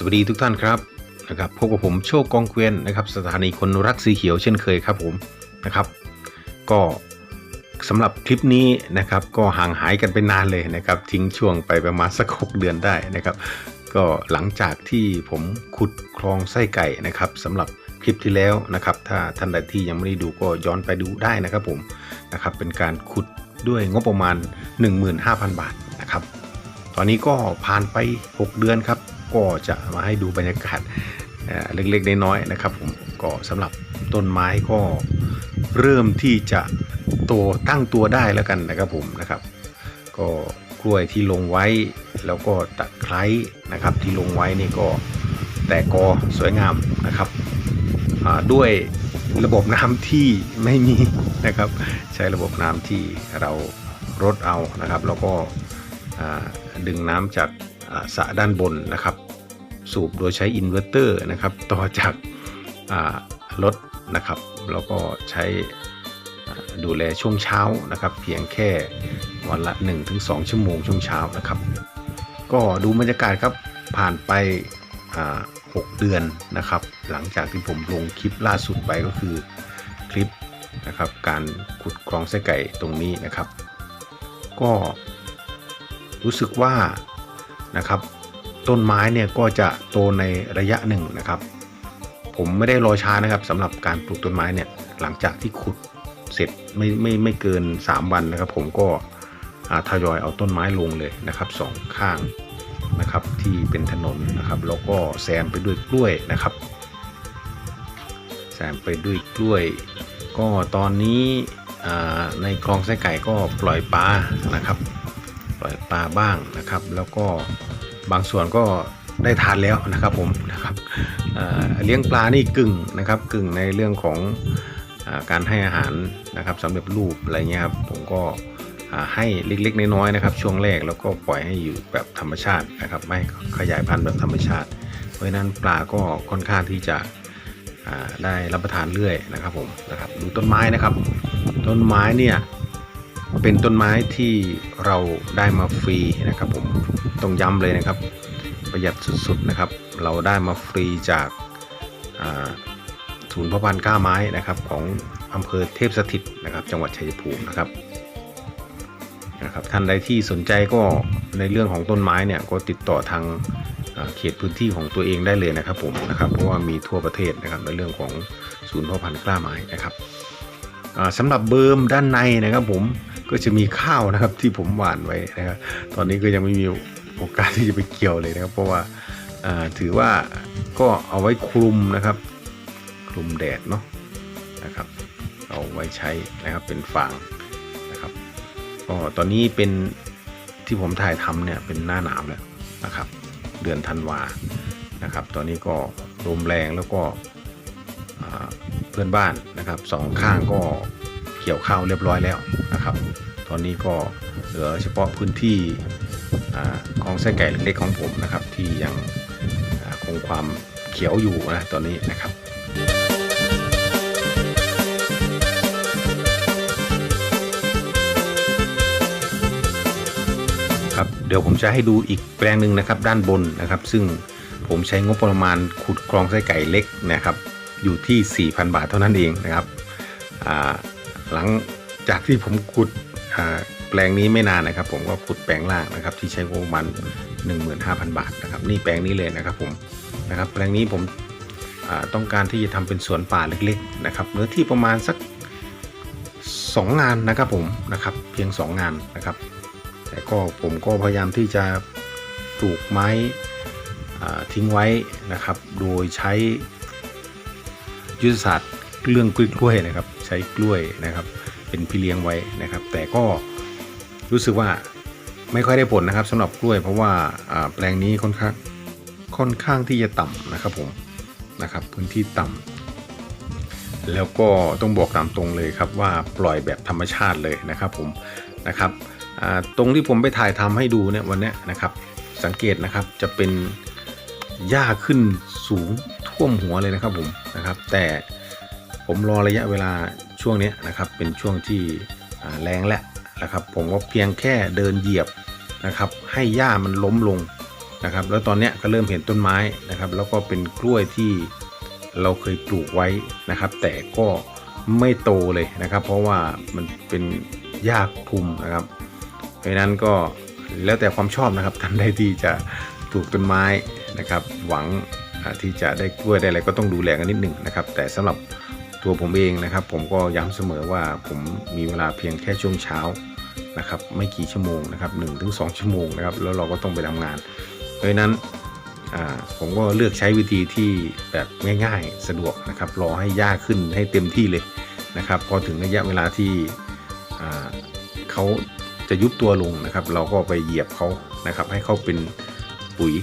สวัสดีทุกท่านครับนะครับพบกับผมโชคกองเกวียนนะครับ สถานีคนรักสีเขียวเช่นเคยครับผมนะครับ ก็สำหรับคลิปนี้นะครับ ก็ห่างหายกันไปนานเลยนะครับ ทิ้งช่วงไปประมาณสัก6เดือนได้นะครับ ก็หลังจากที่ผมขุดคลองไส้ไก่นะครับสำหรับคลิปที่แล้วนะครับ ถ้าท่านใดที่ยังไม่ได้ดูก็ย้อนไปดูได้นะครับผมนะครับ เป็นการขุดด้วยงบประมาณ 15,000 บาทนะครับ ตอนนี้ก็ผ่านไป 6 เดือนครับ ก็จะมาให้ดูบรรยากาศเล็กๆน้อยๆนะครับผมก็สำหรับต้นไม้ก็เริ่มที่จะโตตั้งตัวได้แล้วกันนะครับผมนะครับ ก็กล้วยที่ลงไว้แล้วก็ตะไคร้นะครับ ที่ลงไว้นี่ก็แตกกอสวยงามนะครับด้วยระบบน้ำที่ไม่มีนะครับ ใช้ระบบน้ำที่เรารดเอานะครับ แล้วก็ดึงน้ำจาก สระด้านบนนะครับ สูบโดยใช้อินเวอร์เตอร์นะครับ ต่อจากรถนะครับ แล้วก็ใช้ดูแลช่วงเช้านะครับ เพียงแค่วันละ 1-2 ชั่วโมงช่วงเช้านะครับ ก็ดูบรรยากาศครับผ่านไป 6 เดือนนะครับ หลังจากที่ผมลงคลิปล่าสุดไปก็คือคลิปนะครับการขุดคลองไส้ไก่ตรงนี้นะครับ ก็รู้สึกว่า นะครับ ต้นไม้เนี่ยก็จะโตในระยะหนึ่งนะครับ ผมไม่ได้รอช้านะครับสำหรับการปลูกต้นไม้เนี่ยหลังจากที่ขุดเสร็จไม่ไม่ไม่เกิน 3 วันนะครับ ผมก็ทยอยเอาต้นไม้ลงเลยนะครับสองข้างนะครับที่เป็นถนนนะครับแล้วก็แซมไปด้วยกล้วยนะครับ แซมไปด้วยกล้วย ก็ตอนนี้ในคลองไส้ไก่ก็ปล่อยปลานะครับ ปล่อยปลาบ้างนะครับ แล้วก็บางส่วนก็ได้ทานแล้วนะครับผมนะครับเลี้ยงปลานี่กึ่งนะครับกึ่งในเรื่องของอการให้อาหารนะครับสำเร็จรูปอะไรเงี้ยครับผมก็ให้เล็กๆน้อยๆนะครับ ช่วงแรกแล้วก็ปล่อยให้อยู่แบบธรรมชาตินะครับ ไม่ขยายพันธุ์แบบธรรมชาติ เพราะฉะนั้นปลาก็ค่อนข้างที่จะได้รับประทานเรื่อยนะครับผมนะครับดูต้นไม้นะครับ ต้นไม้เนี่ย เป็นต้นไม้ที่เราได้มาฟรีนะครับผมต้องย้ำเลยนะครับ ประหยัดสุดๆนะครับ เราได้มาฟรีจากศูนย์พ่อพันธุ์กล้าไม้นะครับ ของอำเภอเทพสถิตนะครับ จังหวัดชัยภูมินะครับนะครับท่านใดที่สนใจก็ในเรื่องของต้นไม้เนี่ยก็ติดต่อทางเขตพื้นที่ของตัวเองได้เลยนะครับผมนะครับเพราะว่ามีทั่วประเทศนะครับในเรื่องของศูนย์พ่อพันธุ์กล้าไม้นะครับสำหรับเบิร์มด้านในนะครับผม ก็จะมีข้าวนะครับที่ผมหว่านไว้นะครับตอนนี้ก็ยังไม่มีโอกาสที่จะไปเกี่ยวเลยนะครับ เพราะว่าถือว่าก็เอาไว้คลุมนะครับ คลุมแดดเนาะนะครับ เอาไว้ใช้นะครับเป็นฟางนะครับก็ตอนนี้เป็นที่ผมถ่ายทำเนี่ยเป็นหน้าหนาวแล้วนะครับ เดือนธันวานะครับ ตอนนี้ก็ลมแรงแล้วก็เพื่อนบ้านนะครับสองข้างก็ เกี่ยวข้าวเรียบร้อยแล้วนะครับ ตอนนี้ก็เหลือเฉพาะพื้นที่ของไส้ไก่เล็กๆของผมนะครับ ที่ยังคงความเขียวอยู่นะตอนนี้นะครับครับเดี๋ยวผมจะให้ดูอีกแปลงหนึ่งนะครับด้านบนนะครับ ซึ่งผมใช้งบประมาณขุดคลองไส้ไก่เล็กนะครับ อยู่ที่ 4,000 บาทเท่านั้นเองนะครับอ่า หลังจากที่ผมขุดแปลงนี้ไม่นานนะครับ ผมก็ขุดแปลงล่างนะครับ ที่ใช้งบประมาณ15,000 บาทนะครับ นี่แปลงนี้เลยนะครับผมนะครับแปลงนี้ผมต้องการที่จะทำเป็นสวนป่าเล็กๆนะครับเนื้อที่ประมาณสัก 2 งานนะครับผมนะครับ เพียง 2 งานนะครับ แต่ก็ผมก็พยายามที่จะปลูกไม้ทิ้งไว้นะครับ โดยใช้ยุทธศาสตร์ เรื่องกล้วยนะครับ ใช้กล้วยนะครับ เป็นพี่เลี้ยงไว้นะครับ แต่ก็รู้สึกว่าไม่ค่อยได้ผลนะครับสำหรับกล้วย เพราะว่าแปลงนี้ค่อนข้างค่อนข้างที่จะต่ำนะครับผมนะครับ พื้นที่ต่ำแล้วก็ต้องบอกตามตรงเลยครับว่าปล่อยแบบธรรมชาติเลยนะครับผมนะครับตรงที่ผมไปถ่ายทำให้ดูเนี่ยวันนี้นะครับ สังเกตนะครับจะเป็นหญ้าขึ้นสูงท่วมหัวเลยนะครับผมนะครับ แต่ ผมรอระยะเวลาช่วงนี้นะครับเป็นช่วงที่แรงแล้วนะครับ ผมก็เพียงแค่เดินเหยียบนะครับ ให้หญ้ามันล้มลงนะครับ แล้วตอนนี้ก็เริ่มเห็นต้นไม้นะครับ แล้วก็เป็นกล้วยที่เราเคยปลูกไว้นะครับ แต่ก็ไม่โตเลยนะครับ เพราะว่ามันเป็นหญ้าคลุมนะครับ เพราะนั้นก็แล้วแต่ความชอบนะครับท่านใดที่จะปลูกต้นไม้นะครับ หวังที่จะได้กล้วยได้อะไรก็ต้องดูแลกันนิดหนึ่งนะครับ แต่สำหรับ ตัวผมเองนะครับ ผมก็ย้ำเสมอว่าผมมีเวลาเพียงแค่ช่วงเช้านะครับไม่กี่ชั่วโมงนะครับ1นถึงสชั่วโมงนะครับแล้วเราก็ต้องไปทำงาน เพราะนั้นผมก็เลือกใช้วิธีที่แบบง่ายๆ สะดวกนะครับรอให้หญ้าขึ้นให้เต็มที่เลยนะครับพอถึงระยะเวลาที่เขาจะยุบตัวลงนะครับ เราก็ไปเหยียบเขานะครับ ให้เขาเป็นปุ๋ย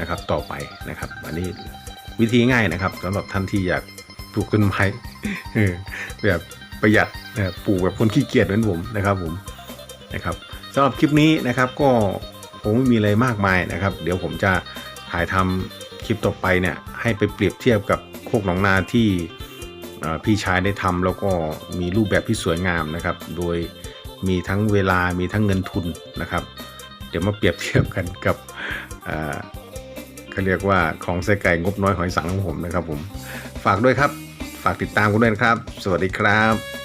นะครับต่อไปนะครับ อันนี้วิธีง่ายนะครับสำหรับท่านที่อยาก ปลูกต้นไม้แบบประหยัดนะครับปลูกแบบคนขี้เกียจเหมือนผมนะครับผมนะครับสำหรับคลิปนี้นะครับก็คงไม่มีอะไรมากมายนะครับ เดี๋ยวผมจะถ่ายทำคลิปต่อไปเนี่ยให้ไปเปรียบเทียบกับโคกหนองนาที่พี่ชายได้ทำแล้วก็มีรูปแบบที่สวยงามนะครับ โดยมีทั้งเวลามีทั้งเงินทุนนะครับ เดี๋ยวมาเปรียบเทียบกันกับเอ่อเขาเรียกว่าของใส่ไก่งบน้อยหอยสังของผมนะครับผม ฝากด้วยครับ ฝากติดตามกันด้วยนะครับ สวัสดีครับ